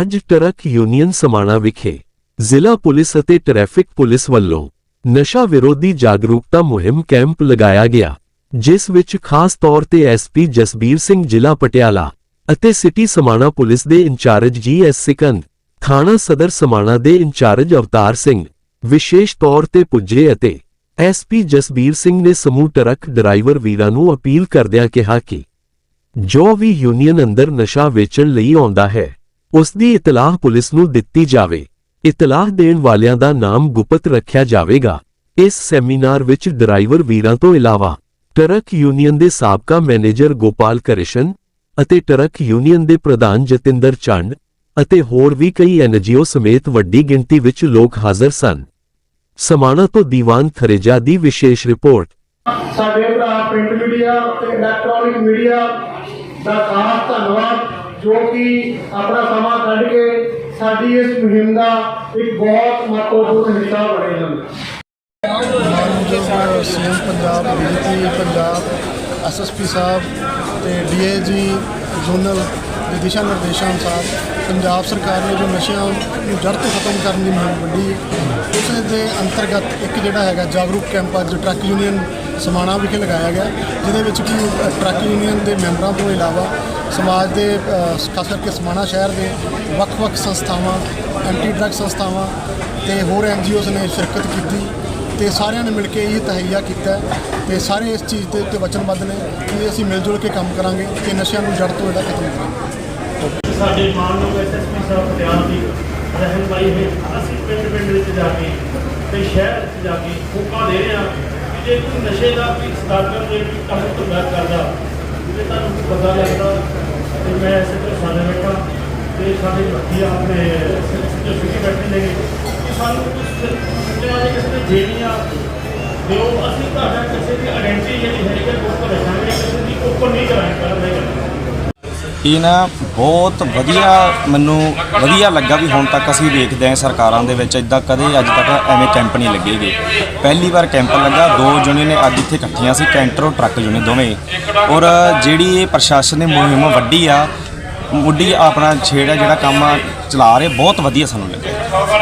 ਅੱਜ truck union Samana ਵਿਖੇ ਜ਼ਿਲ੍ਹਾ ਪੁਲਿਸ ਅਤੇ ਟ੍ਰੈਫਿਕ ਪੁਲਿਸ ਵੱਲੋਂ ਨਸ਼ਾ ਵਿਰੋਧੀ ਜਾਗਰੂਕਤਾ ਮੁਹਿੰਮ ਕੈਂਪ ਲਗਾਇਆ ਗਿਆ, ਜਿਸ ਵਿੱਚ ਖਾਸ ਤੌਰ ਤੇ ਐਸਪੀ ਜਸਬੀਰ ਸਿੰਘ ਜ਼ਿਲ੍ਹਾ ਪਟਿਆਲਾ ਅਤੇ ਸਿਟੀ ਸਮਾਣਾ ਪੁਲਿਸ ਦੇ in charge G S Sikand, ਥਾਣਾ ਸਦਰ ਸਮਾਣਾ ਦੇ ਇੰਚਾਰਜ ਅਵਤਾਰ ਸਿੰਘ, ਵਿਸ਼ੇਸ਼ ਤੌਰ ਤੇ ਪੁੱਜੇ ਅਤੇ ਐਸਪੀ ਜਸਬੀਰ ਸਿੰਘ ਨੇ ਸਮੂਹ ਟਰੱਕ ਡਰਾਈਵਰ ਵੀਰਾਂ ਨੂੰ ਅਪੀਲ ਕਰਦਿਆਂ ਕਿਹਾ ਕਿ ਜੋ ਵੀ ਯੂਨੀਅਨ ਅੰਦਰ ਨਸ਼ਾ ਵੇਚਣ ਲਈ ਆਉਂਦਾ ਹੈ ਉਸ ਦੀ ਇਤਲਾਹ ਪੁਲਿਸ ਨੂੰ ਦਿੱਤੀ ਜਾਵੇ। ਇਤਲਾਹ ਦੇਣ ਵਾਲਿਆਂ ਦਾ ਨਾਮ ਗੁਪਤ ਰੱਖਿਆ ਜਾਵੇਗਾ। ਇਸ ਸੈਮੀਨਾਰ ਵਿੱਚ ਡਰਾਈਵਰ ਵੀਰਾਂ ਤੋਂ ਇਲਾਵਾ ਟਰੱਕ ਯੂਨੀਅਨ ਦੇ ਸਾਬਕਾ ਮੈਨੇਜਰ ਗੋਪਾਲ ਕ੍ਰਿਸ਼ਨ ਅਤੇ ਟਰੱਕ ਯੂਨੀਅਨ ਦੇ ਪ੍ਰਧਾਨ ਜਤਿੰਦਰ ਚੰਡ ਅਤੇ ਹੋਰ ਵੀ ਕਈ ਐਨਜੀਓ ਸਮੇਤ ਵੱਡੀ ਗਿਣਤੀ ਵਿੱਚ ਲੋਕ ਹਾਜ਼ਰ ਸਨ। ਸਮਾਣਾ ਤੋਂ ਦੀਵਾਨ ਖਰੇਜਾ ਦੀ ਵਿਸ਼ੇਸ਼ ਰਿਪੋਰਟ। ਸਾਡੇ ਭਰਾ ਪ੍ਰਿੰਟ ਮੀਡੀਆ ਤੇ ਇਲੈਕਟ੍ਰੋਨਿਕ ਮੀਡੀਆ ਦਾ ਖਾਸ ਧੰਨਵਾਦ। ਜੋ ਕਿ ਆਪਣਾ ਸਮਾਂ ਕੱਢ ਕੇ ਸਾਡੀ ਇਸ ਮੁਹਿੰਮ ਦਾ ਇੱਕ ਬਹੁਤ ਮਹੱਤਵਪੂਰਨ ਹਿੱਸਾ ਬਣੇ ਹਨ। ਮਾਨਯੋਗ CM Punjab DGP Punjab SSP sahib ਤੇ ਡੀਏਜੀ ਜ਼ੋਨਲ ਦੇ ਦਿਸ਼ਾ ਨਿਰਦੇਸ਼ਾਂ ਅਨੁਸਾਰ ਪੰਜਾਬ ਸਰਕਾਰ ਨੇ ਜੋ ਨਸ਼ਿਆਂ ਨੂੰ ਜੜ ਤੋਂ ਖਤਮ ਕਰਨ ਦੀ ਮੁਹਿੰਮ ਵੱਡੀ ਉਸ ਦੇ ਅੰਤਰਗਤ ਇੱਕ ਜਿਹੜਾ ਹੈਗਾ ਜਾਗਰੂਕ ਕੈਂਪ ਅੱਜ ਟਰੱਕ ਯੂਨੀਅਨ ਸਮਾਣਾ ਵਿਖੇ ਲਗਾਇਆ ਗਿਆ, ਜਿਹਦੇ ਵਿੱਚ ਕਿ ਟਰੱਕ ਯੂਨੀਅਨ ਦੇ ਮੈਂਬਰਾਂ ਤੋਂ ਇਲਾਵਾ ਸਮਾਜ ਦੇ ਖਾਸ ਕਰਕੇ ਸਮਾਣਾ ਸ਼ਹਿਰ ਦੇ ਵੱਖ-ਵੱਖ ਸੰਸਥਾਵਾਂ ਐਂਟੀ ਡਰੱਗ ਸੰਸਥਾਵਾਂ ਤੇ ਹੋਰ ਐਨਜੀਓਜ਼ ਨੇ ਸ਼ਿਰਕਤ ਕੀਤੀ ਤੇ ਸਾਰਿਆਂ ਨੇ ਮਿਲ ਕੇ ਇਹ ਤਹਈਆ ਕੀਤਾ ਹੈ ਤੇ ਸਾਰੇ ਇਸ ਚੀਜ਼ ਦੇ ਉੱਤੇ ਵਚਨਬੱਧ ਨੇ ਕਿ ਅਸੀਂ ਮਿਲ ਜੁਲ ਕੇ ਕੰਮ ਕਰਾਂਗੇ ਤੇ ਨਸ਼ਿਆਂ ਨੂੰ ਜੜ ਤੋਂ ਇਹਦਾ ਖਤਮ ਕਰਾਂਗੇ। ਸਾਡੇ ਮਾਨਯੋਗ ਐਸਐਸਪੀ ਸਾਹਿਬ ਪਟਿਆਲਾ ਦੀ ਰਹਿਨਮਾਈ ਹੇਠ ਅਸੀਂ ਪਿੰਡ ਪਿੰਡ ਵਿੱਚ ਜਾ ਕੇ ਤੇ ਸ਼ਹਿਰ ਵਿੱਚ ਜਾ ਕੇ ਫੋਕਾ ਦੇ ਰਹੇ ਹਾਂ ਜੇ ਕੋਈ ਨਸ਼ੇ ਦਾ ਵੀ ਸਟਾਰਟਰ ਜੇ ਕੋਈ ਕੰਮ ਧੰਦਾ ਕਰਦਾ ਤੇ ਤੁਹਾਨੂੰ ਪਤਾ ਲੱਗਦਾ ਤੇ ਮੈਂ ਇਸੇ ਤਰ੍ਹਾਂ ਸਾਡੇ ਬੈਠਾ ਤੇ ਸਾਡੇ ਬੱਚੇ ਆਪਣੇ ਸਿੱਖੀ ਬੈਠੇ ਨੇ। ਕਿ ਸਾਨੂੰ ਕੁਝ ਜਿਹੜਾ ਜੇ ਕਿਸੇ ਨੇ ਦੇਣੀ ਆ ਦਿਓ ਅਸੀਂ ਤੁਹਾਡਾ ਕਿਸੇ ਦੀ ਆਇਡੈਂਟੀ ਜਿਹੜੀ ਹੈਗੀ ਹੈ ਉਹ ਰੱਖਾਂਗੇ, ਕਿਸੇ ਦੀ ਓਪਨ ਨਹੀਂ ਕਰਾਂਗੇ। ਇਹ ਨਾ ਬਹੁਤ ਵਧੀਆ ਮੈਨੂੰ ਵਧੀਆ ਲੱਗਾ ਵੀ ਹੁਣ ਤੱਕ ਅਸੀਂ ਵੇਖਦੇ ਹਾਂ ਸਰਕਾਰਾਂ ਦੇ ਵਿੱਚ ਇਦਾਂ ਕਦੇ ਅੱਜ ਤੱਕ ਐਵੇਂ ਕੈਂਪ ਨਹੀਂ ਲੱਗੇ ਗਏ ਪਹਿਲੀ ਵਾਰ ਕੈਂਪ ਲੱਗਾ, ਦੋ ਯੂਨੀਅਨ ਨੇ ਅੱਜ ਇੱਥੇ ਇਕੱਠੀਆਂ ਸੀ, ਕੈਂਟਰ ਔਰ ਟਰੱਕ ਯੂਨੀਅਨ ਦੋਵੇਂ। ਔਰ ਜਿਹੜੀ ਇਹ ਪ੍ਰਸ਼ਾਸਨ ਨੇ ਮੁਹਿੰਮ ਵੱਡੀ ਆ, ਮੁੱਢੀ ਆਪਣਾ ਛੇੜਾ ਜਿਹੜਾ ਕੰਮ ਚਲਾ ਰਹੇ, ਬਹੁਤ ਵਧੀਆ ਸਾਨੂੰ ਲੱਗਿਆ।